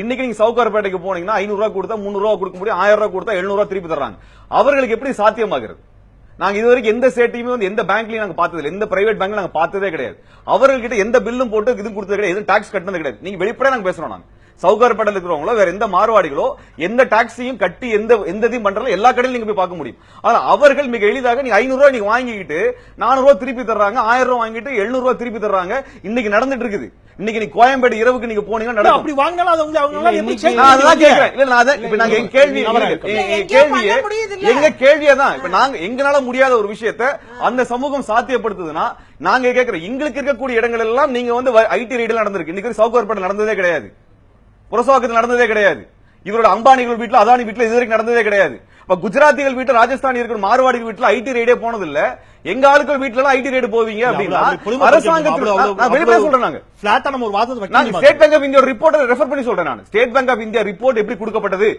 இன்னைக்கு நீங்க சவுகார்பேட்டைக்கு போனீங்கன்னா ஐநூறு கொடுத்தா முந்நூறுவா கொடுக்க முடியும் ஆயிரம் ரூபாய் கொடுத்தா எழுநூறு திருப்பி தர்றாங்க. அவர்களுக்கு எப்படி சாத்தியமாகிறது? நாங்க இது வரைக்கும் எந்த சேட்டையுமே வந்து எந்த பேங்க்லயும் நாங்க பார்த்தது எந்த பிரைவேட் பேங்க்ல நாங்க பார்த்ததே கிடையாது. அவர்கள்கிட்ட எந்த பில்லும் போட்டு இது கொடுத்தது கிடையாது எதுவும் டாக்ஸ் கட்டினது கிடையாது. நீங்க வெளிப்படையா நாங்க பேசுறோம் நாங்க. சவுகார்பேட்டையில் இருக்கிறவங்களோ வேற எந்த மார்வாடிகளோ எந்த டாக்ஸையும் கட்டி எந்த எந்த இதையும் பண்றதுல எல்லா கடையிலும் நீங்க போய் பார்க்க முடியும். ஆனா அவர்கள் மிக எளிதாக நீங்க ஐநூறு ரூபாய் நீங்க வாங்கிக்கிட்டு நானூறு ரூபாய் திருப்பி தர்றாங்க ஆயிரம் ரூபாய் வாங்கிட்டு எழுநூறு ரூபாய் திருப்பி தர்றாங்க. இன்னைக்கு நடந்துட்டு இருக்குது இன்னைக்கு நீ கோயம்பேடு இரவுக்கு நீங்க போனீங்கன்னா நடக்கும். அப்படி வாங்கினாலும் அது அவங்க அவங்க நான் அதெல்லாம்? கேக்குறேன் இல்ல நான் அதான் இப்ப நாங்க எங்க கேள்வி அவரை எங்க- கேள்வியே தான் இப்ப நாங்க எங்களால முடியாத ஒரு விஷயத்த அந்த சமூகம் சாத்தியப்படுத்துதுன்னா நாங்க கேக்குறோம் எங்களுக்கு இருக்கக்கூடிய இடங்கள் எல்லாம் நீங்க வந்து ஐடி ரைடுல நடந்திருக்கு. இன்னைக்கு சவுகார்பேட்டை நடந்ததே கிடையாது. புரசவாக்கத்தில் நடந்ததே கிடையாது. இவரோட அம்பானிகள் வீட்டுல அதானி வீட்டுல இது வரைக்கும் நடந்ததே கிடையாது. இப்ப குஜராத்திகள் வீட்டுல ராஜஸ்தானி இருக்கிற மார்வாடிகள் வீட்டுல ஐடி ரைடே போனது இல்ல எங்க ஆளுக்கள் வீட்டுல எல்லாம் ஐடி ரைடு போவீங்க அப்படின்னா நான் வெளிப்படையா சொல்றேன் நாங்க நம்ம ஒரு வாதத்தை நான்? ஸ்டேட் பேங்க் ஆஃப் இந்தியா ரிப்போர்ட்டை ரெஃபர் பண்ணி சொல்றேன் நான். State Bank of India report எப்படி கொடுக்கப்பட்டது?